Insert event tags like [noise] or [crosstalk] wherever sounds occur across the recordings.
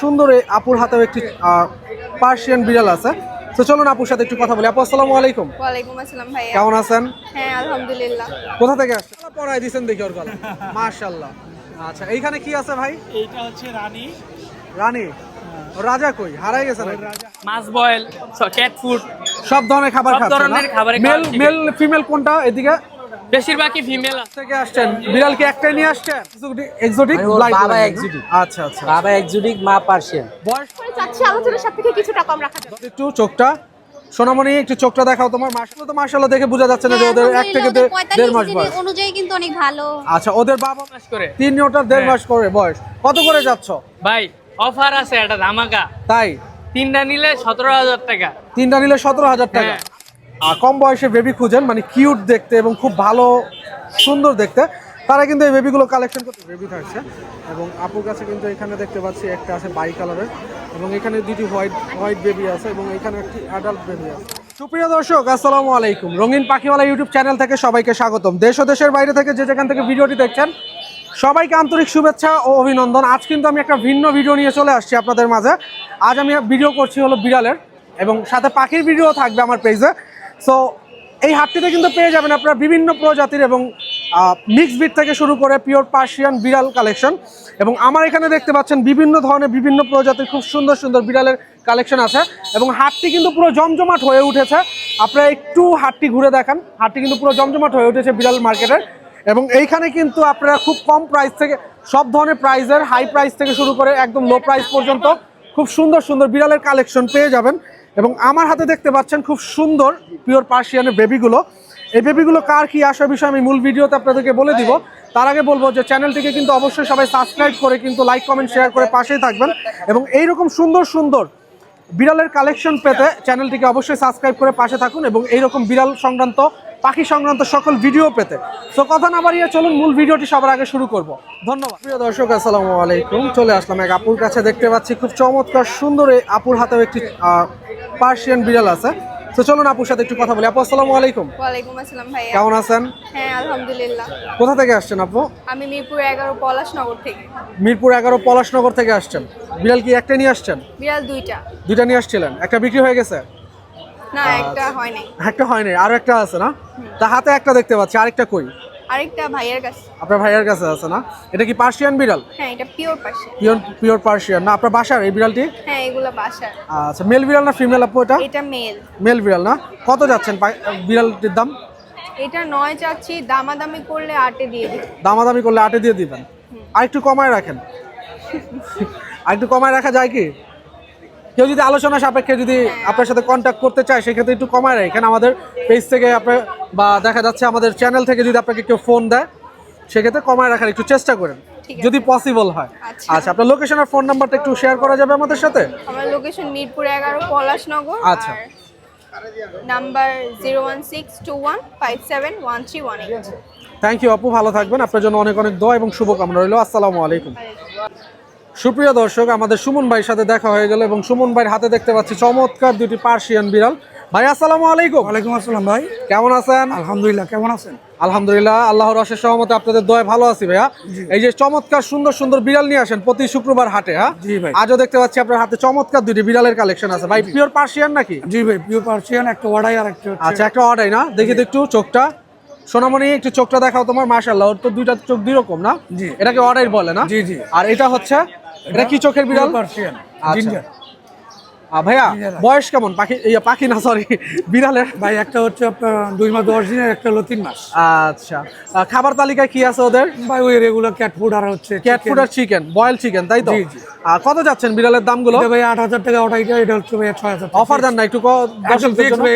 সুন্দর এই আপুর হাতেও একটি পার্সিয়ান বিড়াল আছে। তো চলুন আপুর সাথে একটু কথা বলি। আপু আসসালামু আলাইকুম। ওয়ালাইকুম আসসালাম ভাইয়া। কেমন আছেন? হ্যাঁ আলহামদুলিল্লাহ। কোথা থেকে আসছেন? পড়াই দিছেন দেখি ওর গলা। [laughs] মাশাআল্লাহ। আচ্ছা এইখানে কি আছে ভাই? এইটা হচ্ছে রানী। রানী? রাজা কই? হারাই গেছে? মাছ বয়েল ক্যাট ফুড সব ধরনের খাবার খাচ্ছে মেল খাবার মেল ফিমেল কোনটা? এদিকে। বেশিরভাগই ফিমেল থেকে আসছেন। বিড়াল কি একটাই নিয়ে আসছেন? এক্সোটিক বাবা exotic। আচ্ছা আচ্ছা বাবা এক্সোটিক মা পার্সিয়ান বয়স? করে চাচ্ছি আলোচনার সাপেক্ষে কিছুটা কম রাখা যাবে। একটু চোখটা। সোনামণি একটু চোখটা দেখাও তোমার। মাসাল্লাহ তো মাসাল্লাহ দেখে বোঝা যাচ্ছে না যে ওদের এক থেকে দেড় মাস বয়স। অনুযায়ী কিন্তু অনেক ভালো। আচ্ছা ওদের বাবা মাস করে। তিন ওটার দেড় মাস করে বয়স। কত করে যাচ্ছ? ভাই অফার আছে একটা ধামাকা। তাই? তিনটা নিলে সতেরো হাজার টাকা। তিনটা নিলে সতেরো হাজার টাকা। হ্যাঁ। কম বয়সে বেবি খুঁজেন মানে কিউট দেখতে এবং খুব ভালো, সুন্দর দেখতে, তারা কিন্তু এই বেবিগুলো কালেকশন করতে বেবি থাকছে। এবং আপুর কাছে কিন্তু এখানে দেখতে পাচ্ছি, একটা আছে বাই কালারের এবং এখানে দুটি হোয়াইট হোয়াইট বেবি আছে এবং এখানে একটি অ্যাডাল্ট বেবি আছে। সুপ্রিয় দর্শক, আসসালামু আলাইকুম। রঙিন পাখিওয়ালা ইউটিউব চ্যানেল থেকে সবাইকে স্বাগতম। দেশ ও দেশের বাইরে থেকে যে যেখান থেকে ভিডিওটি দেখছেন, সবাইকে আন্তরিক শুভেচ্ছা ও অভিনন্দন। আজ কিন্তু আমি একটা ভিন্ন ভিডিও নিয়ে চলে আসছি আপনাদের মাঝে। আজ আমি ভিডিও করছি হলো বিড়ালের, এবং সাথে পাখির ভিডিও থাকবে আমার পেজে সো এই হাটটিতে কিন্তু পেয়ে যাবেন আপনারা বিভিন্ন প্রজাতির এবং মিক্স বিট থেকে শুরু করে পিওর পার্সিয়ান বিড়াল কালেকশন এবং আমার এখানে দেখতে পাচ্ছেন বিভিন্ন ধরনের বিভিন্ন প্রজাতির খুব সুন্দর সুন্দর বিড়ালের কালেকশন আছে এবং হাটটি কিন্তু পুরো জমজমাট হয়ে উঠেছে। আপনারা একটু হাটটি ঘুরে দেখান। হাটটি কিন্তু পুরো জমজমাট হয়ে উঠেছে বিড়াল মার্কেটের এবং এইখানে কিন্তু আপনারা খুব কম প্রাইস থেকে, সব ধরনের প্রাইসের হাই প্রাইস থেকে শুরু করে একদম লো প্রাইস পর্যন্ত খুব সুন্দর সুন্দর বিড়ালের কালেকশন পেয়ে যাবেন। এবং আমার হাতে দেখতে পাচ্ছেন খুব সুন্দর পিওর পার্সিয়ানের বেবিগুলো এই বেবিগুলো কার কি আসার বিষয়ে আমি মূল ভিডিওতে আপনাদেরকে বলে দিব। তার আগে বলব যে চ্যানেলটিকে কিন্তু অবশ্যই সবাই সাবস্ক্রাইব করে, কিন্তু লাইক কমেন্ট শেয়ার করে পাশেই থাকবেন। এবং এই রকম সুন্দর সুন্দর বিড়ালের কালেকশন পেতে চ্যানেলটিকে অবশ্যই সাবস্ক্রাইব করে পাশে থাকুন এবং এইরকম বিড়াল সংক্রান্ত পাখি সংক্রান্ত সকল ভিডিও পেতে। তো কথা না বাড়িয়ে চলুন মূল ভিডিওটি সবার আগে শুরু করব। ধন্যবাদ। প্রিয় দর্শক আসসালামু আলাইকুম। চলে আসলাম এক আপুর কাছে দেখতে পাচ্ছি খুব চমৎকার সুন্দর এই আপুর হাতেও একটি পার্সিয়ান বিড়াল আছে। তো চলুন আপুর সাথে একটু কথা বলি। আপু আসসালামু আলাইকুম। ওয়ালাইকুম আসসালাম ভাইয়া। কেমন আছেন? হ্যাঁ আলহামদুলিল্লাহ। কোথা থেকে আসছেন আপু? আমি মিরপুর এগারো পলাশনগর থেকে। মিরপুর এগারো পলাশনগর থেকে আসছেন। বিড়াল কি একটা নিয়ে আসছেন? বিড়াল দুইটা। দুইটা নিয়ে আসছিলেন। একটা বিক্রি হয়ে গেছে? না একটা হয় নাই। একটা হয়নি আরও একটা আছে না? তা হাতে একটা দেখতে পাচ্ছি আরেকটা কই? আরেকটা ভাইয়ের কাছে। আপনার ভাইয়ের কাছে আছে না? এটা কি পার্সিয়ান বিড়াল? হ্যাঁ এটা পিওর পাশে পিওর পিওর পার্সিয়ান না আপনার বাসার এই বিড়ালটি? হ্যাঁ এগুলো বাসার। আচ্ছা মেল বিড়াল না ফিমেল আপু এটা? এটা মেল মেল বিড়াল না? কত যাচ্ছেন বিড়ালটির দাম? এটা নয় চাচ্ছি দামাদামি করলে আটে দিয়ে দিই। দামাদামি করলে আটে দিয়ে দিবেন। আর একটু কমায় রাখেন। [laughs] আর একটু কমায় রাখা যায় কি? কেউ যদি আলোচনা সাপেক্ষে যদি আপনার সাথে কন্ট্যাক্ট করতে চায় সেক্ষেত্রে একটু কমায় রাখেন আমাদের পেজ থেকে আপনার বা দেখা যাচ্ছে আমাদের চ্যানেল থেকে যদি আপনাকে কেউ ফোন দেয় সেক্ষেত্রে কমায় রাখার একটু চেষ্টা করেন যদি পসিবল হয়। আচ্ছা। আচ্ছা আপনার লোকেশন আর ফোন নাম্বারটা একটু শেয়ার করা যাবে আমাদের সাথে? আমার লোকেশন মিরপুর এগারো পলাশনগর আচ্ছা। Number zero one six two one five seven one three one eight thank you আপু ভালো থাকবেন। আপনার জন্য অনেক অনেক দোয়া এবং শুভকামনা রইল। আসসালামু আলাইকুম। সুপ্রিয় দর্শক আমাদের সুমন ভাইয়ের সাথে দেখা হয়ে গেল এবং সুমন ভাইয়ের হাতে দেখতে পাচ্ছি চমৎকার দুটি পার্সিয়ান বিড়াল। ভাই আসসালামু আলাইকুম। ওয়ালাইকুম আসসালাম ভাই। কেমন আছেন? আলহামদুলিল্লাহ কেমন আছেন? আলহামদুলিল্লাহ আল্লাহর অশেষ সহমতে আপনাদের দয় ভালো আছি ভাইয়া। এই যে চমৎকার সুন্দর সুন্দর বিড়াল নিয়ে আসেন প্রতি শুক্রবার হাটে হ্যাঁ? জি ভাই। আজও দেখতে পাচ্ছি আপনার হাতে চমৎকার দুটি বিড়ালের কালেকশন আছে। ভাই পিওর পার্সিয়ান নাকি? জি ভাই পিওর পার্সিয়ান একটা ওয়াডাই আর একটা আচ্ছা একটা অর্ডাই না? দেখি তো একটু চোখটা। সোনামণি একটু চোখটা দেখাও তোমার মাশাল্লাহ ওর তো দুইটা চোখ দুই রকম না? জি। এটাকে অর্ডাই বলে না? জি, জি। আর এটা হচ্ছে এটা কি চোখের বিড়াল? পার্সিয়ান আচ্ছা। জিঞ্জার ভাইয়া বয়স কেমন? পাখি পাখি না সরি বিড়ালের? ভাই একটা হচ্ছে আপনার দুই মাস দশ দিনের একটা হলো তিন মাস। আচ্ছা। খাবার তালিকায় কি আছে ওদের? ভাই ওই রেগুলার ক্যাট ফুড আর হচ্ছে ক্যাট ফুড আর চিকেন বয়েল চিকেন তাই তো। আর কত যাচ্ছেন বিড়ালের দামগুলো? এটা ভাই আট হাজার টাকা ওটাইটা এটা হচ্ছে ভাই ছয় হাজার অফার দেন না একটু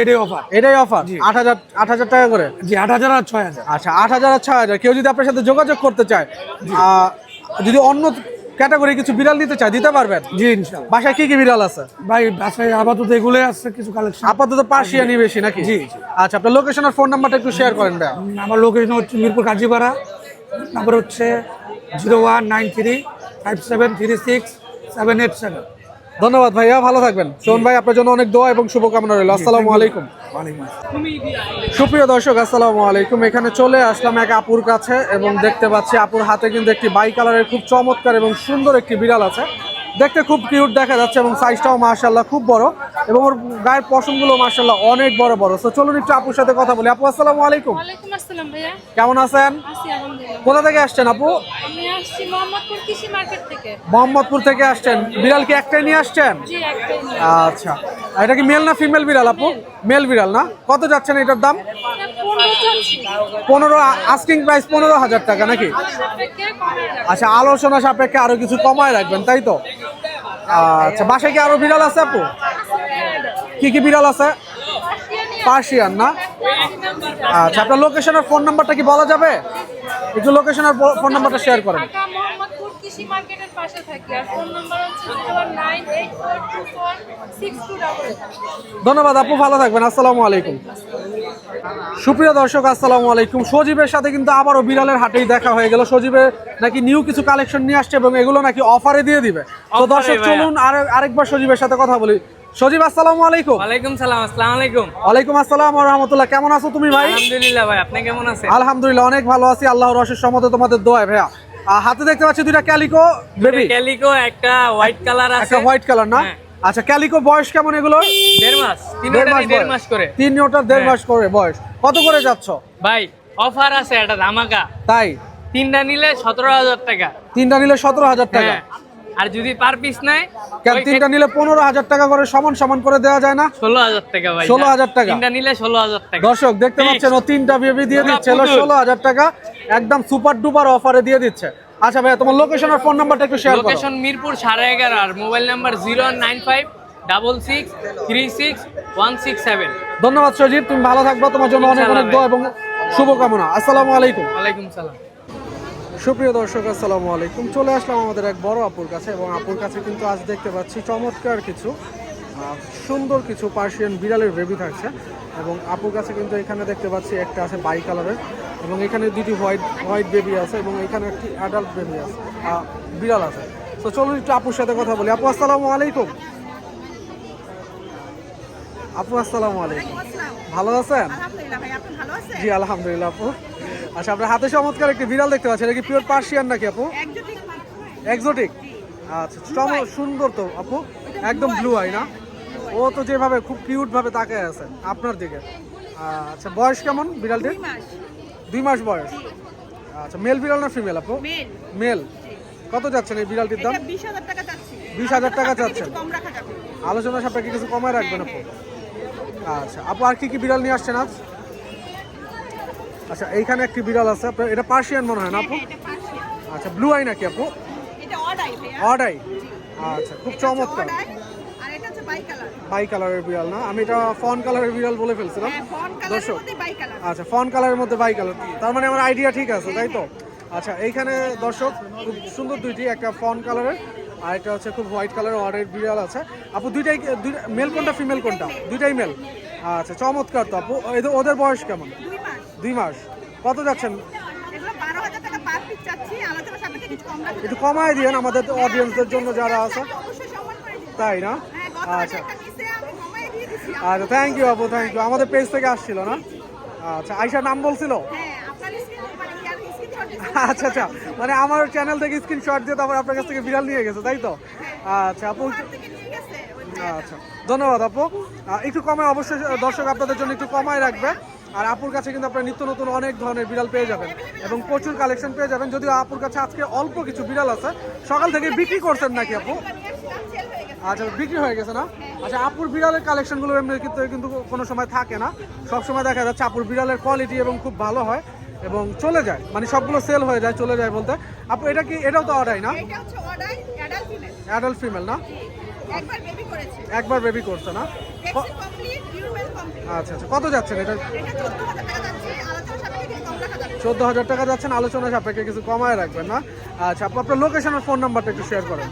এটাই অফার এটাই অফার আট হাজার আট হাজার টাকা করে? জি আট হাজার আর ছয় হাজার। আচ্ছা আট হাজার আর ছয় হাজার। কেউ যদি আপনার সাথে যোগাযোগ করতে চায় যদি অন্য ক্যাটাগরি কিছু বিড়াল দিতে চায় দিতে পারবেন? জি ইনশাল্লাহ। বাসায় কি কি বিড়াল আছে? ভাই বাসায় আপাতত এগুলোই আসছে কিছু কালেকশন আপাতত পার্সিয়ানি বেশি নাকি? জি। আচ্ছা আপনার লোকেশন আর ফোন নাম্বারটা একটু শেয়ার করেন ভাইয়া। আমার লোকেশন হচ্ছে মিরপুর কাজীপাড়া। নাম্বার হচ্ছে zero one nine three five seven three six seven eight seven ধন্যবাদ ভাইয়া ভালো থাকবেন। সোহন ভাই আপনার জন্য অনেক দোয়া এবং শুভকামনা রইল। আসসালামু আলাইকুম। সুপ্রিয় দর্শক, আসসালামু আলাইকুম। এখানে চলে আসলাম এক আপুর কাছে এবং দেখতে পাচ্ছি আপুর হাতে কিন্তু একটি বাই কালারের খুব চমৎকার এবং সুন্দর একটি বিড়াল আছে। দেখতে খুব কিউট দেখা যাচ্ছে এবং সাইজটাও মার্শাল্লাহ খুব বড় এবং ওর গায়ের পশমগুলো মার্শাল্লাহ অনেক বড় বড়। তো চলুন একটু আপুর সাথে কথা বলি। আপু আসসালামু আলাইকুম। কেমন আছেন? কোথা থেকে আসছেন আপু? মোহাম্মদপুর থেকে। আসছেন। বিড়াল কি একটাই নিয়ে আসছেন। আচ্ছা। এটা কি মেল না ফিমেল বিড়াল আপু? মেল বিড়াল না? কত যাচ্ছেন এটার দাম? পনেরো আস্কিং প্রাইস পনেরো হাজার টাকা নাকি। আচ্ছা আলোচনা সাপেক্ষে আরও কিছু কমায় রাখবেন তাই তো? আচ্ছা বাসায় কি আরও বিড়াল আছে আপু? কি কি বিড়াল আছে? পার্সিয়ান না? আচ্ছা আপনার লোকেশনের ফোন নাম্বারটা কি বলা যাবে? একটু লোকেশনের ফোন নাম্বারটা শেয়ার করেন। কৃষি মার্কেটের পাশে থাকি আর ফোন নাম্বার হচ্ছে nine eight four two four six two double ধন্যবাদ আপু ভালো থাকবেন আসসালামু আলাইকুম। সুপ্রিয় দর্শক আসসালামু আলাইকুম। সজীবের সাথে কিন্তু আবারও বিড়ালের হাটেই দেখা হয়ে গেল। সজীবের নাকি নিউ কিছু কালেকশন নিয়ে আসছে এবং এগুলো নাকি অফারে দিয়ে দিবে। তো দর্শক চলুন আর আরেকবার সজীবের সাথে কথা বলি। সজীব আসসালামু আলাইকুম। ওয়ালাইকুম সালাম আসসালামু আলাইকুম। ওয়ালাইকুম আসসালাম ওয়া রাহমাতুল্লাহ। কেমন আছো তুমি ভাই? আলহামদুলিল্লাহ ভাই আপনি কেমন আছেন? আলহামদুলিল্লাহ অনেক ভালো আছি। আল্লাহর অশেষ সম্মত তোমাদের দোয়ায় ভাইয়া। হাতে দেখতে পাচ্ছি দুইটা ক্যালিকো বেবি? ক্যালিকো একটা হোয়াইট কালার আছে। একটা হোয়াইট কালার না? হ্যাঁ। আচ্ছা ক্যালিকো বয়স কেমন এগুলো? দেড় মাস তিন দেড় মাস দেড় মাস করে। তিন ওটা দেড় হ্যাঁ। মাস করে বয়স। কত করে যাচ্ছ? ভাই অফার আছে একটা ধামাকা। তাই? তিনটা নিলে সতেরো হাজার টাকা। তিনটা নিলে সতেরো হাজার টাকা। হ্যাঁ। আর যদি পার পিস নেয় কেন তিনটা নিলে পনেরো হাজার টাকা করে সমান সমান করে দেওয়া যায় না? ষোলো হাজার টাকা ভাই 16,000 টাকা। তিনটা নিলে ষোলো হাজার টাকা। দর্শক দেখতে পাচ্ছেন ও তিনটা বেবি দিয়ে দিচ্ছে ষোলো হাজার টাকা একদম সুপার ডুপার অফারে দিয়ে দিচ্ছে। আচ্ছা ভাইয়া তোমার লোকেশন আর ফোন নাম্বারটা একটু শেয়ার করো। লোকেশন মিরপুর সাড়ে এগারো আর mobile number zero nine five double six three six one six seven ধন্যবাদ সজিব তুমি ভালো থাকবে তোমার জন্য অনেক অনেক দোয়া এবং শুভকামনা। আসসালামু আলাইকুম। ওয়ালাইকুম সালাম। সুপ্রিয় দর্শক আসসালামু আলাইকুম। চলে আসলাম আমাদের এক বড় আপুর কাছে এবং আপুর কাছে কিন্তু আজ দেখতে পাচ্ছি চমৎকার কিছু সুন্দর কিছু পার্সিয়ান বিড়ালের বেবি থাকছে এবং আপুর কাছে কিন্তু এখানে দেখতে পাচ্ছি একটা আছে বাই কালারের এবং এখানে দুটি হোয়াইট হোয়াইট বেবি আছে এবং এখানে একটি অ্যাডাল্ট বেবি আছে বিড়াল আছে। তো চলুন একটু আপুর সাথে কথা বলি। আপু আসসালামু আলাইকুম। আপু আসসালামু আলাইকুম। ভালো আছেন? জি আলহামদুলিল্লাহ আপু। আচ্ছা আপনার হাতে চমৎকার একটি বিড়াল দেখতে পাচ্ছি। এটা কি পিওর পার্সিয়ান নাকি আপু? এক্সোটিক আচ্ছা চম- সুন্দর তো আপু। একদম ব্লু আই না? ও তো যেভাবে খুব কিউট ভাবে তাকায় আছে আপনার দিকে। আচ্ছা বয়স কেমন বিড়ালটির? দুই মাস। বয়স। আচ্ছা মেল বিড়াল না ফিমেল আপু? মেল কত যাচ্ছেন এই বিড়ালটির দাম? বিশ হাজার টাকা যাবে। আলোচনা সাপেক্ষে কিছু কমায় রাখবেন আপু। আচ্ছা আপু আর কি কি বিড়াল নিয়ে আসছেন আজ? আচ্ছা এইখানে একটি বিড়াল আছে। আপনার এটা পার্সিয়ান মনে হয় না আপু? আচ্ছা ব্লু আই নাকি আপু? এটা অডাই আচ্ছা খুব চমৎকার। এটা বাই কালারের বিড়াল না? আমি এটা ফন কালারের বিড়াল বলে ফেলছিলাম। হ্যাঁ দর্শক আচ্ছা ফন কালারের মধ্যে বাই কালার। তার মানে আমার আইডিয়া ঠিক আছে তাই তো? আচ্ছা এইখানে দর্শক খুব সুন্দর দুইটি একটা ফন কালারের আর একটা হচ্ছে খুব হোয়াইট কালারের অর্ডার বিড়াল আছে। আপু দুইটাই মেল কোনটা ফিমেল কোনটা? দুইটাই মেল আচ্ছা চমৎকার তো আপু। ওদের বয়স কেমন? দুই মাস। কত যাচ্ছেন? কম একটু কমায় দিয়েন আমাদের অডিয়েন্সদের জন্য যারা আছে। তাই না? হ্যাঁ আচ্ছা। আচ্ছা থ্যাংক ইউ আপু থ্যাংক ইউ আমাদের পেজ থেকে আসছিল না? আচ্ছা আইসার নাম বলছিল? হ্যাঁ মানে আচ্ছা আচ্ছা। মানে আমার চ্যানেল থেকে স্ক্রিনশট দিয়ে তারপর আপনার কাছ থেকে বিড়াল নিয়ে গেছে তাই তো? আচ্ছা আপু। আচ্ছা ধন্যবাদ আপু। একটু কমায় অবশ্যই দর্শক আপনাদের জন্য একটু কমায় রাখবে। আর আপুর কাছে কিন্তু আপনারা নিত্য নতুন অনেক ধরনের বিড়াল পেয়ে যাবেন এবং প্রচুর কালেকশন পেয়ে যাবেন। যদিও আপুর কাছে আজকে অল্প কিছু বিড়াল আছে। সকাল থেকে বিক্রি করছেন নাকি আপু? আচ্ছা বিক্রি হয়ে গেছে না? আচ্ছা আপুর বিড়ালের কালেকশনগুলো এমনি কিন্তু কিন্তু কোনো সময় থাকে না। সব সময় দেখা যাচ্ছে আপুর বিড়ালের কোয়ালিটি এবং খুব ভালো হয় এবং চলে যায়। মানে সবগুলো সেল হয়ে যায় চলে যায় বলতে। আপু এটা কি এটাও তো অর্ডাই না? অ্যাডাল্ট ফিমেল না? একবার বেবি করেছে। একবার বেবি করছে না? আচ্ছা আচ্ছা কত যাচ্ছেন? এটা চোদ্দ হাজার টাকা যাচ্ছেন আলোচনা সাপেক্ষে কিছু কমায় রাখবেন না। আচ্ছা আপু আপনার লোকেশন আর ফোন নাম্বারটা একটু শেয়ার করেন।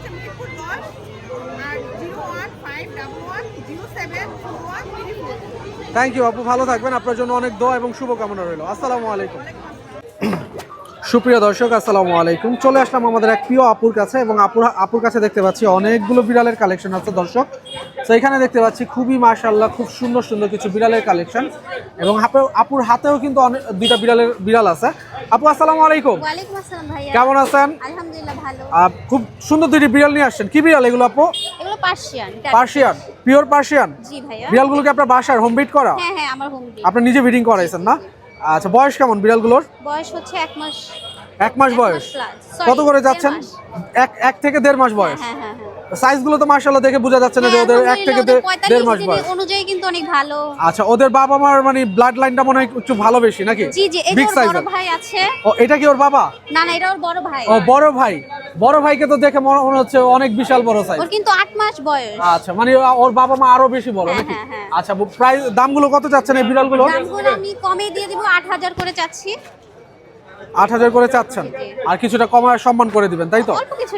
থ্যাংক ইউ আপু। ভালো থাকবেন। আপনার জন্য অনেক দোয়া এবং শুভকামনা রইল। আসসালামু আলাইকুম। সুপ্রিয় দর্শক আসসালামু আলাইকুম। চলে আসলাম আমাদের এক প্রিয় আপুর কাছে এবং আপুর আপুর কাছে দেখতে পাচ্ছি অনেকগুলো বিড়ালের কালেকশন আছে দর্শক। তো এখানে দেখতে পাচ্ছি খুবই মাশাল্লাহ খুব সুন্দর সুন্দর কিছু বিড়ালের কালেকশন। এবং আপু- আপুর হাতেও কিন্তু অনেক দুইটা বিড়ালের বিড়াল আছে। আপু আসসালামু আলাইকুম। কেমন আছেন? খুব সুন্দর দুইটি বিড়াল নিয়ে আসছেন। কি বিড়াল এগুলো আপু? Persian pure Persian? বিড়ালগুলোকে আপনার বাসার হোম বিট করা? হ্যাঁ হ্যাঁ আপনি নিজে ব্রিডিং করাইছেন না? আচ্ছা বয়স কেমন বিড়ালগুলোর? বয়স হচ্ছে এক মাস। এক মাস বয়স। কত করে যাচ্ছেন? এক এক থেকে দেড় মাস বয়স। হ্যাঁ হ্যাঁ হ্যাঁ। সাইজগুলো তো মার্শাল্লাহ দেখে বোঝা যাচ্ছে না যে হ্যাঁ, ওদের এক থেকে দে- ওদের দেড় মাস বয়স। অনুযায়ী কিন্তু অনেক ভালো। আচ্ছা ওদের বাবা মার মানে ব্লাড লাইনটা মনে হয় একটু ভালো বেশি নাকি? জি জি বিগ বড় ভাই আছে। ও এটা কি ওর বাবা? না না এটা ওর বড় ভাই। ও বড় ভাই। বড় ভাইকে তো দেখে মনে হচ্ছে অনেক বিশাল বড় সাইজ ওর কিন্তু আট মাস বয়স। আচ্ছা মানে ওর বাবা মা আরও বেশি বড় হ্যাঁ, নাকি? হ্যাঁ, হ্যাঁ। আচ্ছা প্রাইস দামগুলো কত চাচ্ছেন এই বিড়ালগুলো দামগুলো আমি কমে দিয়ে দিব আট হাজার করে চাচ্ছি। আট হাজার করে চাচ্ছেন। আর কিছুটা কমায় সম্মান করে দিবেন তাই তো?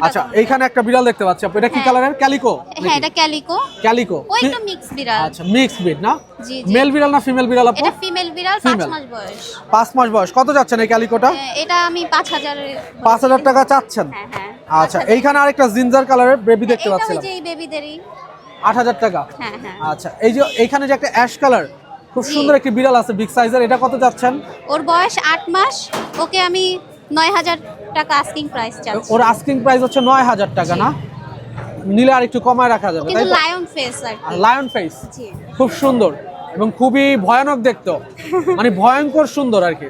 আচ্ছা এইখানে একটা বিড়াল দেখতে পাচ্ছি আপু এটা কি হ্যাঁ। কালারের? ক্যালিকো হ্যাঁ এটা ক্যালিকো। ক্যালিকো। ও একটা মিক্স বিড়াল। আচ্ছা মিক্স বিট না? মেল বিড়াল না ফিমেল বিড়াল আপু? এটা ফিমেল বিড়াল পাঁচ মাস বয়স। পাঁচ মাস বয়স। কত যাচ্ছেন এই ক্যালিকোটা? হ্যাঁ, এটা আমি পাঁচ হাজারের পাঁচ হাজার টাকা চাচ্ছেন? হ্যাঁ হ্যাঁ। আচ্ছা এইখানে আরেকটা জিঞ্জার কালারের বেবি দেখতে এটা ওই যে এই বেবিদেরই আট হাজার টাকা। হ্যাঁ হ্যাঁ। আচ্ছা এই যে এইখানে যে একটা অ্যাশ কালার খুব সুন্দর একটি বিড়াল আছে বিগ সাইজের এটা কত যাচ্ছেন? ওর বয়স আট মাস। ওকে আমি নয় হাজার টাকা আস্কিং প্রাইস চাচ্ছি। ওর আস্কিং প্রাইস হচ্ছে নয় হাজার টাকা না? নিলে আর একটু কমায় রাখা যাবে তাই লায়ন ফেস আর লায়ন ফেস জি। খুব সুন্দর এবং খুবই ভয়ানক দেখতো। [laughs] মানে ভয়ঙ্কর সুন্দর আর কি।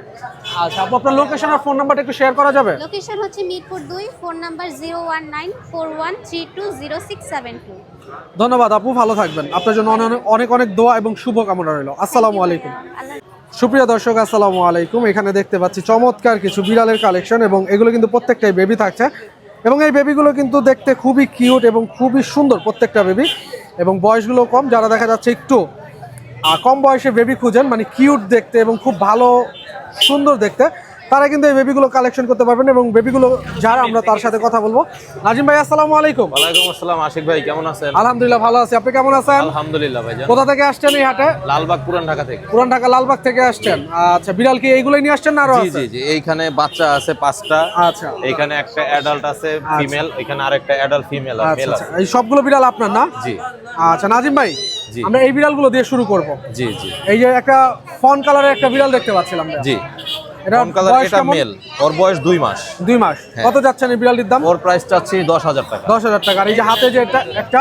আচ্ছা আপু আপনার লোকেশন আর ফোন নাম্বারটা একটু শেয়ার করা যাবে? লোকেশন হচ্ছে মিরপুর দুই phone number zero one nine four one three two zero six seven two ধন্যবাদ, আপু, ভালো থাকবেন। আপনার জন্য অনেক অনেক দোয়া এবং শুভ কামনা রইল। আসসালামু আলাইকুম। সুপ্রিয় দর্শক, আসসালামু আলাইকুম। এখানে দেখতে পাচ্ছি চমৎকার কিছু বিড়ালের কালেকশন এবং এগুলো কিন্তু প্রত্যেকটাই বেবি থাকছে। এবং এই বেবিগুলো কিন্তু দেখতে খুবই কিউট এবং খুবই সুন্দর প্রত্যেকটা বেবি এবং বয়সগুলো কম, যারা দেখা যাচ্ছে একটু কম বয়সে বেবি খুঁজেন মানে কিউট দেখতে এবং খুব ভালো, সুন্দর দেখতে। তারা কিন্তু এই বেবিগুলো কালেকশন করতে পারবেন এবং বেবিগুলো যারা আমরা তার সাথে কথা বলব। নাজিম ভাই আসসালামু আলাইকুম। ওয়ালাইকুম আসসালাম আশিক ভাই কেমন আছেন? আলহামদুলিল্লাহ ভালো আছি। আপনি কেমন আছেন? আলহামদুলিল্লাহ ভাইজান কোথা থেকে আসছেন এই হাটে? লালবাগ পুরান ঢাকা থেকে। পুরান ঢাকা লালবাগ থেকে আসছেন। আচ্ছা বিড়াল কি এইগুলোই নিয়ে আসছেন না আরও আছে? জি জি এইখানে বাচ্চা আছে পাঁচটা। আচ্ছা। এইখানে একটা অ্যাডাল্ট আছে ফিমেল এখানে আরেকটা অ্যাডাল্ট ফিমেল আচ্ছা আচ্ছা। আছে। এই সবগুলো বিড়াল আপনার না? জি। আচ্ছা নাজিম ভাই। আমরা এই বিড়ালগুলো দিয়ে শুরু করব। জি জি। এই যে একটা ফন কালারের একটা বিড়াল দেখতে পাচ্ছিলাম। জি। এটা কালার এটা মেল। ওর বয়স দুই মাস। দুই মাস। হ্যাঁ। কত যাচ্ছেন এই বিড়ালটির দাম? ওর প্রাইস চাচ্ছি দশ হাজার টাকা। দশ হাজার টাকা। আর এই যে হাতে যে একটা একটা?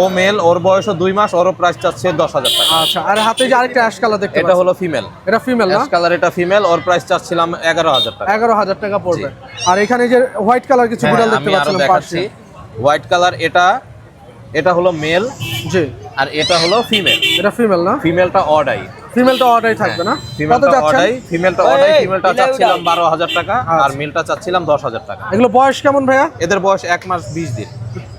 ও মেল ওর বয়সও দুই মাস ওরও প্রাইস চাচ্ছে দশ হাজার টাকা। আচ্ছা আর হাতে যে আরেকটা অ্যাশ কালার দেখতে এটা হলো ফিমেল এটা ফিমেল না? অ্যাশ কালার এটা ফিমেল ওর প্রাইস চাচ্ছিলাম এগারো হাজার টাকা। এগারো হাজার টাকা পড়বে। আর এখানে যে হোয়াইট কালার কিছু হ্যাঁ, বিড়াল দেখতে পাচ্ছিলাম দেখাচ্ছি। হোয়াইট কালার এটা এটা হলো মেল জি। আর এটা হলো ফিমেল এটা ফিমেল না? ফিমেলটা অডাই ফিমেলটা অর্ডারই থাকবে না? কত ফিমেলটা যাচ্ছেন ফিমেলটা অডাই ফিমেলটা চাচ্ছিলাম বারো হাজার টাকা আচ্ছা। আর মেলটা চাচ্ছিলাম দশ হাজার টাকা। এগুলো বয়স কেমন ভাইয়া? এদের বয়স এক মাস বিশ দিন।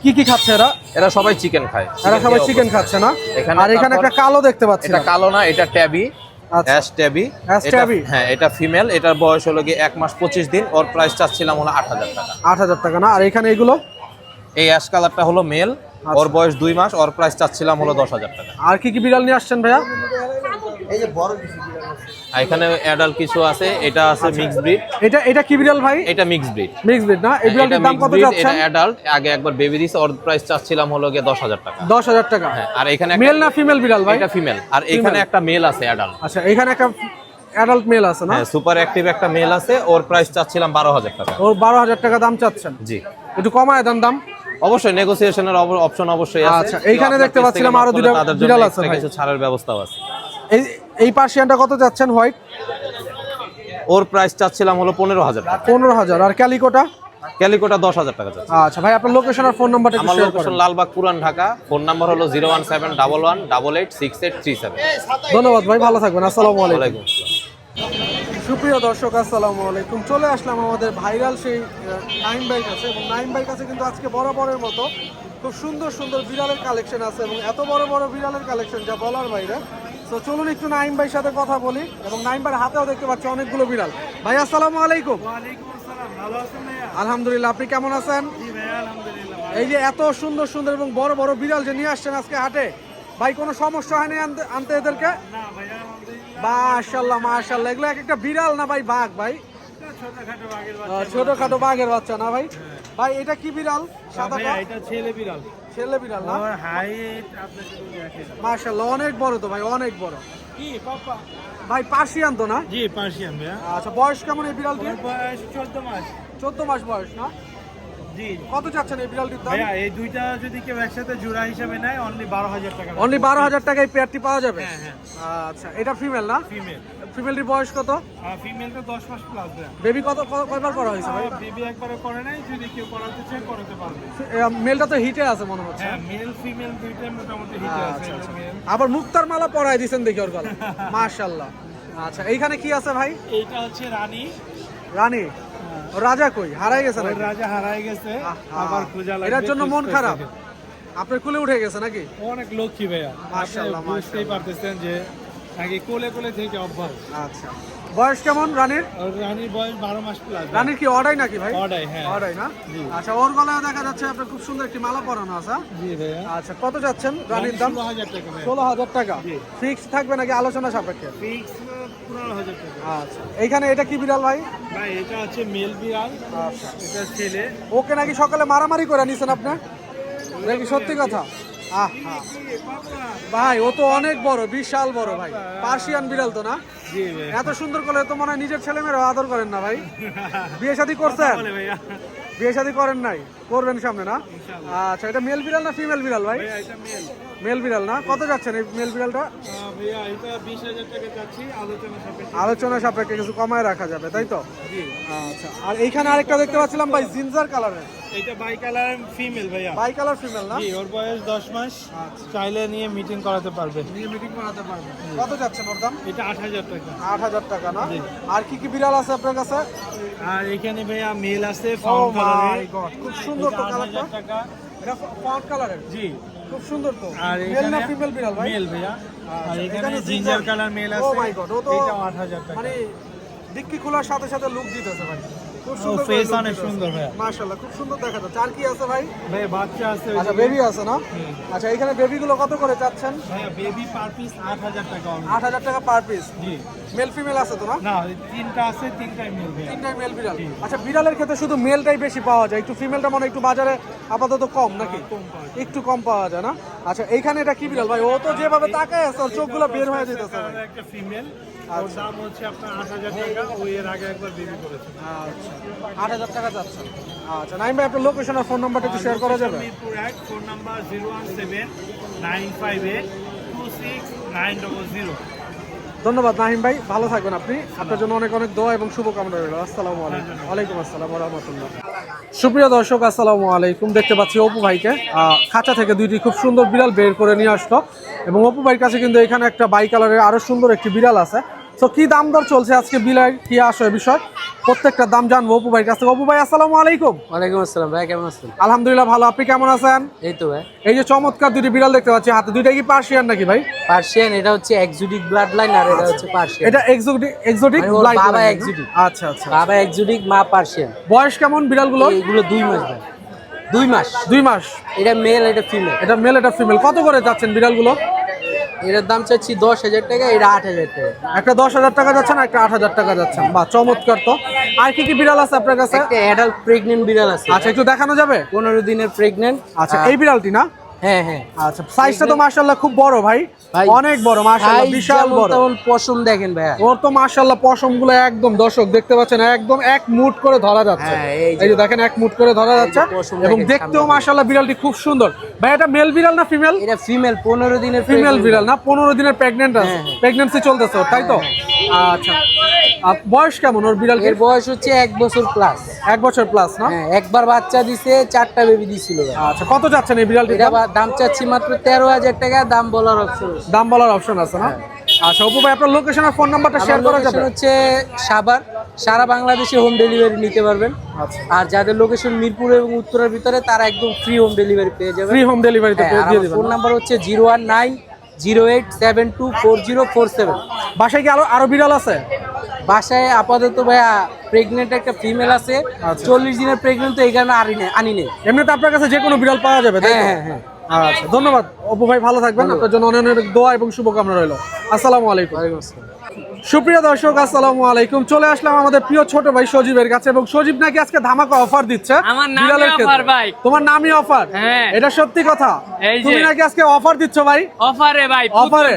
কি কি খাচ্ছে এরা? এরা সবাই চিকেন খায়। এরা সবাই চিকেন খাচ্ছে না? এখানে আর এখানে একটা কালো দেখতে পাচ্ছি এটা কালো না এটা ট্যাবি আচ্ছা। অ্যাশ ট্যাবি Ash এটা- হ্যাঁ এটা ফিমেল এটার বয়স হলো গিয়ে এক মাস পঁচিশ দিন ওর প্রাইস চাচ্ছিলাম হলো আট হাজার টাকা। আট হাজার টাকা না? আর এখানে এগুলো? এই অ্যাশ কালারটা হলো মেল আচ্ছা। ওর বয়স দুই মাস ওর প্রাইস চাচ্ছিলাম হলো দশ হাজার টাকা। আর কি কি বিড়াল নিয়ে আসছেন ভাইয়া? আর এখানে অ্যাডাল্ট কিছু আছে এটা আছে মিক্স ব্রিড এটা এটা কি বিড়াল ভাই? এটা মিক্স ব্রিড মিক্স ব্রিড না? এই বিড়ালটির দাম কত যাচ্ছে এটা অ্যাডাল্ট আগে একবার বেবি দিছে প্রাইস চাচ্ছিলাম হলো গিয়ে দশ হাজার টাকা। দশ হাজার টাকা। হ্যাঁ আর এখানে মেল না ফিমেল বিড়াল ভাই? এটা ফিমেল আর এখানে একটা মেল আছে অ্যাডাল্ট আচ্ছা এখানে একটা অ্যাডাল্ট মেল আছে না? হ্যাঁ সুপার অ্যাক্টিভ একটা মেল আছে ওর প্রাইস চাচ্ছিলাম বারো হাজার টাকা। ওর বারো হাজার টাকা দাম চাচ্ছেন? জি। একটু কমায় দেন দাম। অবশ্যই নেগোসিয়েশনের অপশন অবশ্যই আছে। আচ্ছা, এইখানে দেখতে পাচ্ছিলাম আরও জন্য বিড়াল আছে ভাই। কিছু ছাড়ের ব্যবস্থাও আছে। এই এই পার্সিয়ানটা কত যাচ্ছেন হোয়াইট? ওর প্রাইস চাচ্ছিলাম হলো পনেরো হাজার পনেরো হাজার। আর ক্যালিকোটা? ক্যালিকোটা দশ হাজার টাকা যাচ্ছে। আচ্ছা ভাই আপনার লোকেশন আর ফোন নাম্বারটা আমার লোকেশন লালবাগ পুরান ঢাকা। ফোন নাম্বার হলো zero one seven double one double eight six eight three seven ধন্যবাদ ভাই ভালো থাকবেন। আসসালামু আলাইকুম। সুপ্রিয় দর্শক আসসালামু আলাইকুম। চলে আসলাম আমাদের ভাইরাল সেই নাইম বাইক আছে। এবং নাইম বাইক আছে কিন্তু আজকে বরাবরের মতো। খুব সুন্দর সুন্দর বিড়ালের কালেকশন আছে এবং এত বড় বড় বিড়ালের কালেকশন যা বলার বাইরে। তো চলুন একটু নাইম ভাইয়ের সাথে কথা বলি এবং নাইম ভাইয়ের হাতেও দেখতে পাচ্ছি অনেকগুলো বিড়াল। ভাই আসসালামু আলাইকুম। আলহামদুলিল্লাহ আপনি কেমন আছেন? এই যে এত সুন্দর সুন্দর এবং বড় বড় বিড়াল যে নিয়ে আসছেন আজকে হাটে ভাই কোনো সমস্যা হয়নি আনতে আনতে এদেরকে? মাশাল্লাহ মাশাল্লাহ এগুলো এক একটা বিড়াল না ভাই বাঘ ভাই? ছোটখাটো বাঘের বাচ্চা না ভাই? ভাই এটা কি বিড়াল? সাদা এটা ছেলে বিড়াল। ছেলে বিড়াল না? ওর হাইট মার্শাল্লাহ অনেক বড় তো ভাই অনেক বড়। কি পাপা? ভাই পার্সিয়ান তো না? জি পার্সিয়ান ভাইয়া। আচ্ছা বয়স কেমন এই বিড়ালটি ওর বয়স চোদ্দ মাস। চোদ্দ মাস বয়স না? জি। কত চাচ্ছেন এই বিড়ালটির দাম? ভাইয়া এই দুইটা যদি কেউ একসাথে জোড়া হিসাবে নেয় অনলি বারো হাজার টাকা অনলি বারো হাজার টাকায় পেয়ারটি পাওয়া যাবে? হ্যাঁ হ্যাঁ। আচ্ছা এটা ফিমেল না? ফিমেল ফিমেলটির বয়স কত? ফিমেলটা দশ মাস প্লাস বেবি কত কয়বার করা হয়েছে ভাই? বেবি একবারে করে নাই যদি কেউ করাতে চায় করাতে পারবে। মেলটা তো হিটে আছে মনে হচ্ছে। হ্যাঁ মেল ফিমেল দুইটাই মোটামুটি হিটে আছে আচ্ছা, আচ্ছা। আবার মুক্তার মালা পরাই দিছেন দেখি ওর গলা [laughs] মাশাল্লাহ আচ্ছা এইখানে কি আছে ভাই? এইটা হচ্ছে রানী। রানী? রাজা কই? হারাই গেছে নাকি? রাজা হারাই গেছে আবার খোঁজা লাগবে এটার জন্য মন খারাপ। আপনার কুলে উঠে গেছে নাকি? অনেক লক্ষ্মী ভাইয়া। মাশাআল্লাহ, বুঝতেই পারতেছেন যে আগে কোলে কোলে থেকে অভ্যাস। আচ্ছা। বয়স কেমন রানীর? রানীর বয়স বারো মাস প্লাস রানীর কি অর্ডাই নাকি ভাই? অর্ডাই হ্যাঁ। অর্ডাই না? আচ্ছা ওর গলায় দেখা যাচ্ছে আপনার খুব সুন্দর একটি মালা পরানো আছে হ্যাঁ? জি ভাইয়া। আচ্ছা কত যাচ্ছেন রানীর দাম? ষোলো হাজার টাকা ষোলো হাজার টাকা। ফিক্স থাকবে নাকি আলোচনা সাপেক্ষে? ফিক্স পনেরো হাজার টাকা। আচ্ছা এইখানে এটা কি বিড়াল ভাই? ভাই এটা হচ্ছে মেল বিড়াল। আচ্ছা। এটা ছেলে। ওকে নাকি সকালে মারামারি করে নিছেন আপনি? এটা কি সত্যি কথা? ভাই ও তো অনেক বড় বিশাল বড় ভাই। পার্সিয়ান বিড়াল তো না? এত সুন্দর করলে তো মনে হয় নিজের ছেলে মেয়েরা আদর করেন না ভাই। বিয়ে শাদী করছেন? বিয়ে শাদী করেন নাই? করবেন সামনে না? আচ্ছা এটা মেল বিড়াল না ফিমেল বিড়াল ভাই? মেল বিড়াল না? কত যাচ্ছেন এই মেল বিড়ালটা? আলোচনা সাপেক্ষে। কিছু কমায় রাখা যাবে তাই তো? আচ্ছা আর এইখানে আরেকটা দেখতে পাচ্ছিলাম ভাই জিঞ্জার কালারের এটা বাই কালার ফিমেল ভাইয়া। বাই কালার ফিমেল না? জি ওর বয়স দশ মাস। চাইলে নিয়ে মিটিং করাতে পারবে। নিয়ে মিটিং বানাতে পারবে। কত যাচ্ছেন ওর দাম এটা আট হাজার টাকা। আট হাজার টাকা না? আর কি কি বিড়াল আছে আপনার কাছে? আর এখানে ভাইয়া মেল আছে ও মাই গড খুব সুন্দর তো কালারটা এটা ফন্ট কালারের জি। খুব সুন্দর তো। আর মেল না ফিমেল বিড়াল ভাই? মেল ভাইয়া। আর আচ্ছা, এখানে এখানে জিঞ্জার কালার মেল ও আছে। মাই গড ও তো এটাও আট হাজার টাকা। মানে ডিক্কি খোলার সাথে সাথে লুক দিতেছে ভাই। খুব সুন্দর অনেক সুন্দর ভাইয়া। মাশাআল্লাহ খুব সুন্দর দেখা যাচ্ছে আর কি আছে ভাই? ভাই বাচ্চা আছে আচ্ছা বেবি আছে না? আচ্ছা এখানে বেবি গুলো কত করে চাচ্ছেন? ভাইয়া বেবি পার পিস আট হাজার টাকা only। আট হাজার টাকা পার পিস জি। মেল ফিমেল আছে তো না? না তিনটা আছে তিনটাই মেল তিনটাই মেল বিড়াল আচ্ছা বিড়ালের ক্ষেত্রে শুধু মেলটাই বেশি পাওয়া যায়? একটু ফিমেলটা মানে একটু বাজারে আপাতত কম নাকি? একটু কম পাওয়া যায় না? আচ্ছা এইখানে এটা কি বিড়াল ভাই ও তো যেভাবে তাকায় আছে ওর চোখগুলো বের হয়ে যেতেছে একটা ফিমেল দাম হচ্ছে আপনার আট হাজার টাকা। ওই এর আগে একবার বেবি করেছে। আচ্ছা। আট হাজার টাকা যাচ্ছে। আচ্ছা নাইম ভাই আপনার লোকেশন আর ফোন নাম্বারটা একটু শেয়ার করা যাবে? মিরপুর এক phone number zero one seven nine five eight two six nine double zero ধন্যবাদ নাহিম ভাই, ভালো থাকবেন আপনি। আপনার জন্য অনেক অনেক দোয়া এবং শুভকামনা রইল। আসসালামু আলাইকুম। ওয়ালাইকুম আসসালাম রহমতুল্লাহ। সুপ্রিয় দর্শক, আসসালামু আলাইকুম। দেখতে পাচ্ছি অপু ভাইকে। খাঁচা থেকে দুইটি খুব সুন্দর বিড়াল বের করে নিয়ে আসলো। এবং অপু ভাইয়ের কাছে কিন্তু এখানে একটা বাই কালারের আরও সুন্দর একটি বিড়াল আছে। তো কি দাম দর চলছে আজকে? বিলাই কি আসে বিষয়? প্রত্যেকটা দাম জানব অপু ভাইয়ের কাছ থেকে। অপু ভাই আসসালামু আলাইকুম। ওয়ালাইকুম আসসালাম ভাই কেমন আছেন? আলহামদুলিল্লাহ ভালো। আপনি কেমন আছেন? এই তো ভাই। এই যে চমৎকার দুটি বিড়াল দেখতে পাচ্ছি হাতে। দুইটা কি পার্সিয়ান নাকি ভাই? পার্সিয়ান এটা হচ্ছে এক্সোটিক ব্লাড লাইন আর এটা হচ্ছে পার্সিয়ান এটা এক্সোটিক এক্সোটিক মানে ওর বাবা লাইন, না? আচ্ছা আচ্ছা। বাবা এক্সোটিক মা পার্সিয়ান বয়স কেমন বিড়ালগুলো এগুলো দুই মাস ভাই। দুই মাস। দুই মাস। এটা মেল এটা ফিমেল এটা মেল এটা ফিমেল কত করে যাচ্ছেন বিড়ালগুলো? এটার দাম চাচ্ছি দশ হাজার টাকা এটা আট হাজার টাকা। একটা দশ হাজার টাকা যাচ্ছে না একটা আট হাজার টাকা যাচ্ছেন বা চমৎকার তো। আর কি কি বিড়াল আছে আপনার কাছে? একটা অ্যাডাল্ট প্রেগনেন্ট বিড়াল আছে। আচ্ছা একটু দেখানো যাবে? পনেরো দিনের প্রেগনেন্ট আচ্ছা এই বিড়ালটি না? হ্যাঁ হ্যাঁ। আচ্ছা সাইজটা তো মাশাআল্লাহ খুব বড় ভাই। ভাই, অনেক বড় মাশাআল্লাহ বিশাল বড়। পশম দেখেন ভাইয়া। ওর তো মাশাআল্লাহ পশমগুলো একদম দর্শক দেখতে পাচ্ছেন একদম এক মুট করে ধরা যাচ্ছে। হ্যাঁ, এই যে- দেখেন এক মুট করে ধরা যাচ্ছে। এবং দেখতেও সামনে। মাশাআল্লাহ বিড়ালটি খুব সুন্দর। ভাই এটা মেল বিড়াল না ফিমেল এটা ফিমেল পনেরো দিনের ফিমেল বিড়াল না পনেরো দিনের প্রেগনেন্ট আছে। প্রেগনেন্সি চলতেছে তাই তো? আচ্ছা। বয়স কেমন ওর বিড়াল এর বয়স হচ্ছে এক বছর প্লাস এক বছর প্লাস না? হ্যাঁ একবার বাচ্চা দিছে চারটা বেবি দিছিল। আচ্ছা কত যাচ্ছেন এই বিড়ালটির এটা দাম? চাচ্ছি মাত্র তেরো হাজার টাকা দাম বলার অপশন দাম বলার অপশন আছে না? আচ্ছা অপু ভাই আপনার লোকেশন আর ফোন নাম্বারটা শেয়ার করা যাবে? হচ্ছে সাভার। সারা বাংলাদেশে হোম ডেলিভারি নিতে পারবেন। আচ্ছা। আর যাদের লোকেশন মিরপুর এবং উত্তরের ভিতরে তারা একদম ফ্রি হোম ডেলিভারি পেয়ে যাবে ফ্রি হোম ডেলিভারিতে দিয়ে দিবেন ফোন নাম্বার হচ্ছে zero one nine zero eight seven two four zero four seven. বাসায় কি আরও আরও বিড়াল আছে? বাসায় আপাতত ভাইয়া প্রেগনেন্ট একটা ফিমেল আছে। আচ্ছা। চল্লিশ দিনের প্রেগনেন্ট তো এই কারণে আনি নেই আনি নেই। এমনিতে আপনার কাছে যে কোনো বিড়াল পাওয়া যাবে হ্যাঁ হ্যাঁ হ্যাঁ। আচ্ছা ধন্যবাদ। অপু ভাই ভালো থাকবেন। আপনার জন্য অনেক অনেক দোয়া এবং শুভকামনা রইল। আসসালামু আলাইকুম। ওয়ালাইকুম আসসালাম। সুপ্রিয় দর্শক আসসালামু আলাইকুম। চলে আসলাম আমাদের প্রিয় ছোট ভাই সজীবের কাছে এবং সজীব নাকি আজকে ধামাকা অফার দিচ্ছে আমার নামই offer ভাই। তোমার নামই অফার হ্যাঁ। এটা সত্যি কথা। তুমি নাকি আজকে অফার দিচ্ছ ভাই? অফারে ভাই অফারে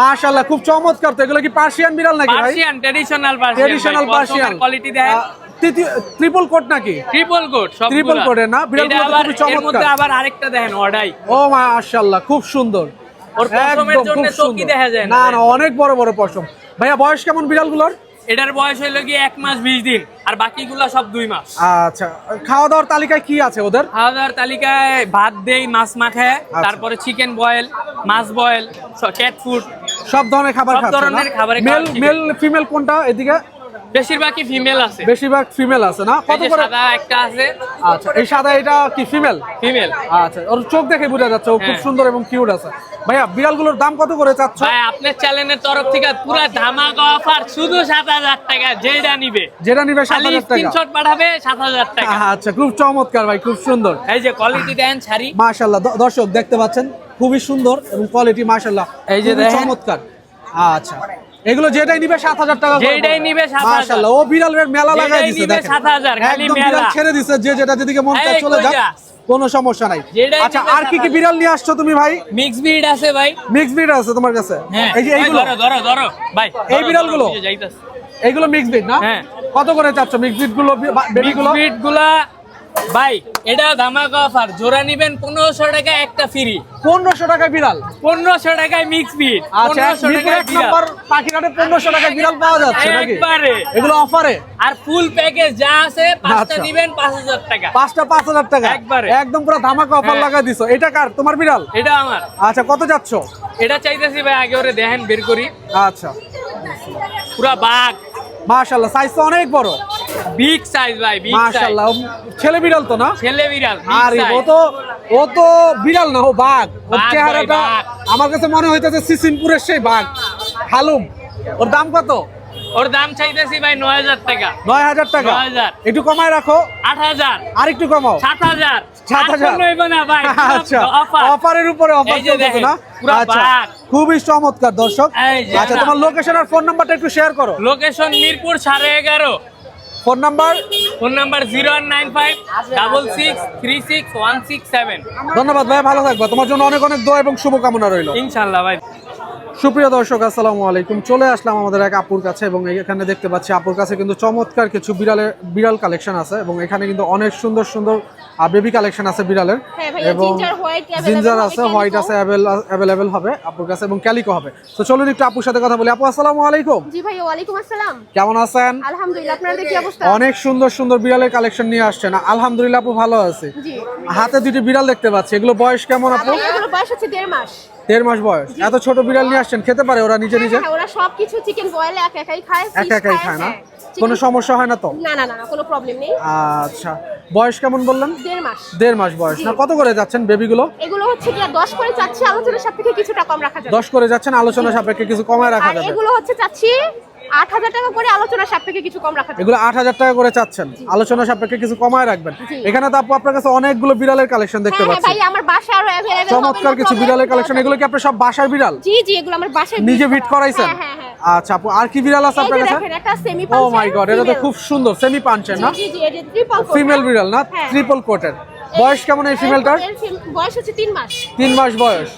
মাশাআল্লাহ খুব চমৎকার তো। এগুলো কি পার্সিয়ান বিড়াল নাকি ভাই? Persian traditional Persian traditional Persian quality দেখেন ট্রিপল কোট নাকি? ট্রিপল কোট সব coat এর না? বিড়ালগুলো তো খুবই এর চমৎকার। মধ্যে আবার আরেকটা দেখেন অর্ডাই ও মাশাআল্লাহ খুব সুন্দর। ওর পশমের জন্য খুব চোখই দেখা যায় না। না না অনেক বড় বড় পশম। ভাইয়া বয়স কেমন বিড়ালগুলোর? এটার বয়স হইল কি এক মাস বিশ দিন আর বাকিগুলা সব দুই মাস। আচ্ছা খাওয়া দাওয়ার তালিকায় কি আছে ওদের? খাওয়া দাওয়ার তালিকায় ভাত দেই মাছ মাখায় আচ্ছা। তারপরে চিকেন বয়েল মাছ বয়েল ক্যাট ফুড সব ধরনের খাবার সব ধরনের মেল খাবার মেল ফিমেল কোনটা এদিকে? বেশিরভাগই ফিমেল আছে। বেশিরভাগ ফিমেল আছে না? কত করে? সাদা একটা আছে। আচ্ছা এই সাদা এটা কি ফিমেল ফিমেল আচ্ছা ওর চোখ দেখে বোঝা যাচ্ছে ও খুব হ্যাঁ। সুন্দর এবং কিউট আছে। ভাইয়া বিড়ালগুলোর দাম কত করে চাচ্ছ? ভাই আপনার চ্যানেলের তরফ থেকে পুরো ধামাকা অফার শুধু সাত হাজার টাকা যেটা নিবে। যেটা নিবে সাত খালি হাজার টাকা। স্ক্রিনশট পাঠাবে সাত হাজার টাকা। আচ্ছা খুব চমৎকার ভাই খুব সুন্দর। এই যে কোয়ালিটি দেন শাড়ি। মাশাল্লাহ দ- দর্শক দেখতে পাচ্ছেন খুবই সুন্দর এবং কোয়ালিটি মাশাল্লাহ এই যে চমৎকার। আচ্ছা। এগুলো যেটাই নিবে সাত হাজার টাকা যেটাই নিবে 7,000 ও বিড়ালের মেলা লাগাই দিছে দেখেন। 7,000 খালি মেলা। ছেড়ে দিছে যে যেটা যেদিকে মন চায় চলে যাক। কোনো সমস্যা নাই। আচ্ছা আর কি কি বিড়াল নিয়ে আসছো তুমি ভাই? মিক্স ব্রিড আছে ভাই। মিক্স ব্রিড আছে তোমার কাছে? হ্যাঁ। এই যে এইগুলো। ধরো ধরো ধরো। ভাই এই বিড়ালগুলো? যাইতাছে। এইগুলো মিক্স ব্রিড না? হ্যাঁ। কত করে চাচ্ছ? মিক্স ব্রিডগুলো বেবি গুলো মিক্সগুলো ব্রিডগুলা ভাই এটা ধামাকা অফার জোড়া নিবেন পনেরোশো টাকা একটা ফ্রি পনেরোশো টাকা বিড়াল? পনেরোশো টাকায় মিক্স আচ্ছা পনেরোশো টাকায় নম্বর পাখিঘাটে পনেরোশো টাকা বিড়াল পাওয়া যাচ্ছে একবারে। এগুলো অফারে আর ফুল প্যাকেজ যা আছে পাঁচটা আচ্ছা। নিবেন পাঁচ হাজার টাকা। পাঁচটা পাঁচ হাজার টাকা? একবারে। একদম পুরো ধামাকা অফার হ্যাঁ। লাগাই দিছো। এটা কার? তোমার বিড়াল? এটা আমার। আচ্ছা কত যাচ্ছ? এটা চাইতেছি ভাই আগে ওরে দেখেন বের করি। আচ্ছা। পুরা বাঘ। মাশাআল্লাহ সাইজ তো অনেক বড়। বিগ সাইজ ভাই বিগ সাইজ ছেলে বিড়াল তো না? ছেলে বিড়াল আরে ও তো ও তো বিড়াল না ও বাঘ। ওর চেহারাটা আমার কাছে মনে হইতেছে সিসিমপুরের সেই বাঘ। হালুম। ওর দাম কত? ওর দাম চাইতেছি ভাই নয় হাজার টাকা। নয় হাজার টাকা? একটু কমায় রাখো। আট হাজার। আর একটু কমাও। সাত হাজার। সাত হাজার। [laughs] আচ্ছা। অফারের উপরে অফার চলতেছে না? আচ্ছা। খুবই চমৎকার দর্শক। আচ্ছা তোমার লোকেশন আর ফোন নাম্বারটা একটু শেয়ার করো। লোকেশন মিরপুর সাড়ে এগারো। Phone number? Phone number zero nine five double six three six one six seven. ধন্যবাদ ভাই ভালো থাকবা। তোমার জন্য অনেক অনেক দোয়া এবং শুভকামনা রইল। ইনশাল্লাহ ভাই। সুপ্রিয় দর্শক আসসালামু আলাইকুম। চলে আসলাম আমাদের এক আপুর কাছে এবং এখানে দেখতে পাচ্ছি আপুর কাছে কিন্তু চমৎকার কিছু বিড়ালের বিড়াল কালেকশন আছে এবং এখানে কিন্তু অনেক সুন্দর সুন্দর বেবি কালেকশন আছে বিড়ালের। হ্যাঁ এবং জিঞ্জার আছে হোয়াইট আছে অ্যাভেলেবেল হবে আপুর কাছে এবং ক্যালিকো হবে। তো চলুন একটু আপুর সাথে কথা বলি। আপু আসসালামু আলাইকুম। জি ভাই ওয়ালাইকুম আসসালাম। কেমন আছেন? আলহামদুলিল্লাহ আপনাদের কি অবস্থা? অনেক সুন্দর সুন্দর বিড়ালের কালেকশন নিয়ে আসছেন। আলহামদুলিল্লাহ আপু ভালো আছে। জি হাতে দুটি বিড়াল দেখতে পাচ্ছি। এগুলো বয়স কেমন আপু? এগুলো বয়স হচ্ছে দেড় মাস। দেড় মাস বয়স। এত ছোট বিড়াল নিয়ে আসছেন খেতে পারে ওরা নিজে নিজে? হ্যাঁ, ওরা সবকিছু চিকেন বয়েল একা একাই খায় একা একাই খায় না? হ্যাঁ। কোনো সমস্যা হয় না তো? না না না কোনো প্রবলেম নেই। আচ্ছা বয়স কেমন বললেন? দেড় মাস। দেড় মাস বয়স। না কত করে যাচ্ছেন বেবিগুলো? এগুলো হচ্ছে কি দশ করে চাচ্ছি আলোচনার সাপেক্ষে কিছুটা কম রাখা যাবে। দশ করে যাচ্ছেন আলোচনা সাপেক্ষে কিছু কমায় রাখা যাবে। এগুলো হচ্ছে চাচ্ছি আট হাজার টাকা করে আলোচনার সাপেক্ষে কিছু কম রাখা এগুলো আট হাজার টাকা করে চাচ্ছেন। আলোচনা সাপেক্ষে কিছু কমায় রাখবেন। এখানে তো আপু আপনার কাছে অনেকগুলো বিড়ালের কালেকশন দেখতে হ্যাঁ হ্যাঁ পাচ্ছি। ভাই আমার বাসায় আরও চমৎকার কিছু বিড়ালের কালেকশন এগুলো কি আপনার সব বাসার বিড়াল? জি জি এগুলো আমার বাসায় নিজে করাইছেন হ্যাঁ হ্যাঁ হ্যাঁ। আচ্ছা আপু আর কি বিড়াল আছে আপনার কাছে? ও মাই গড এটা তো খুব সুন্দর সেমি পাঞ্চের না? জি জি এটা ট্রিপল ফিমেল বিড়াল না? ট্রিপল কোটের বয়স কেমন এই ফিমেলটার বয়স হচ্ছে তিন মাস। তিন মাস বয়স।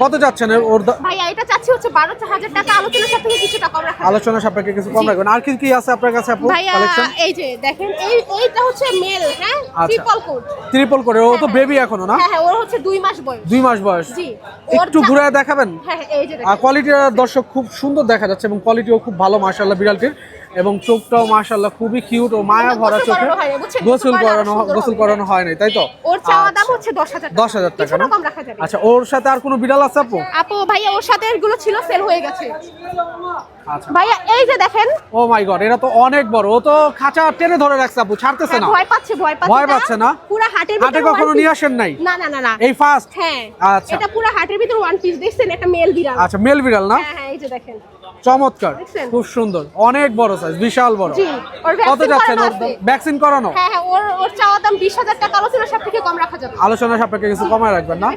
কত যাচ্ছেন ওর ভাইয়া এটা চাচ্ছি হচ্ছে বারো হাজার টাকা। আলোচনার সাপেক্ষে কিছুটা কম রাখা। আলোচনা সাপেক্ষে কিছু কম রাখবেন। আর কি কি আছে আপনার কাছে আপু? ভাইয়া কালেকশন এই যে দেখেন এই এইটা হচ্ছে মেল হ্যাঁ। ট্রিপল কোট ত্রিপল করে ও তো হ্যাঁ, বেবি এখনও না? হ্যাঁ হ্যাঁ ওর হচ্ছে দুই মাস বয়স। দুই মাস বয়স। জি। একটু ঘুরে দেখাবেন? হ্যাঁ হ্যাঁ, এই যে আর কোয়ালিটি দর্শক খুব সুন্দর দেখা যাচ্ছে এবং কোয়ালিটিও খুব ভালো মাশাআল্লাহ বিড়ালটির। এবং চোখটাও মাশাল্লাহ খুবই কিউট ও মায়া ভরা চোখে? গোসল করানো গোসল করানো হয় নাই তাই তো? ওর চাওয়া দাম আচ্ছা। হচ্ছে দশ হাজার দশ টাকা কিছুটা না? কম রাখা যাবে। আচ্ছা ওর সাথে আর কোনো বিড়াল আছে আপু? আপু ভাইয়া ওর সাথে এগুলো ছিল সেল হয়ে গেছে। আচ্ছা। ভাইয়া এই যে দেখেন। ও মাই গড এটা তো অনেক বড়। ও তো খাঁচা টেনে ধরে রাখছে আপু ছাড়তেছে হ্যাঁ, না। ভয় পাচ্ছে ভয় পাচ্ছে ভয় পাচ্ছে না? পুরো হাটের ভিতরে হাটে কখনো নিয়ে আসেন নাই? না না না না। এই ফার্স্ট হ্যাঁ। আচ্ছা। এটা পুরো হাটের ভিতরে ওয়ান পিস দেখছেন? একটা মেল বিড়াল। আচ্ছা মেল বিড়াল না? হ্যাঁ হ্যাঁ এই যে দেখেন। চমৎকার। খুব সুন্দর। অনেক বড় সাইজ বিশাল বড়। কত যাচ্ছেন। ভ্যাকসিন করানো? হ্যাঁ হ্যাঁ ওর ওর চাওয়া দাম বিশ হাজার টাকা আলোচনা থেকে কম রাখা যাবে। আলোচনা সাপেক্ষে কিছু কমায় রাখবেন না?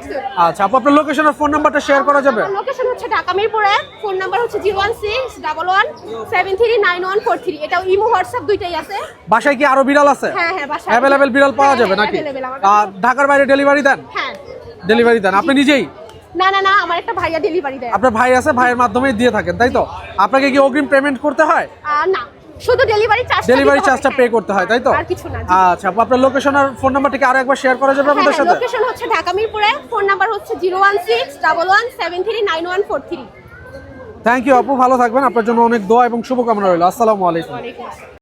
আচ্ছা আপু আপনার লোকেশন আর ফোন নাম্বারটা শেয়ার করা যাবে? লোকেশন হচ্ছে ঢাকা মিরপুর ফোন নাম্বার হচ্ছে zero one six double one seven three nine one four three. এটা ইমো হোয়াটসঅ্যাপ দুইটাই আছে। বাসায় কি আরও বিড়াল আছে? হ্যাঁ হ্যাঁ বাসা অ্যাভেলেবেল বিড়াল পাওয়া যাবে নাকি? আর ঢাকার বাইরে ডেলিভারি দেন? হ্যাঁ। ডেলিভারি দেন। আপনি নিজেই? না না না আমার একটা ভাইয়া ডেলিভারি দেয়। আপনার ভাই আছে ভাইয়ের মাধ্যমে দিয়ে থাকেন তাই তো? আপনাকে কি অগ্রিম পেমেন্ট করতে হয়? না শুধু ডেলিভারি চার্জ ডেলিভারি চার্জটা পে করতে হয় তাই তো? আর কিছু না আচ্ছা আপু আপনার লোকেশন আর ফোন নাম্বারটা কি আরও একবার শেয়ার করা যাবে আমাদের সাথে? লোকেশন হচ্ছে ঢাকা মিরপুরে ফোন নাম্বার হচ্ছে zero one six double one seven three nine one four three. Thank you আপু ভালো থাকবেন আপনার জন্য অনেক দোয়া এবং শুভকামনা রইল আসসালামু আলাইকুম।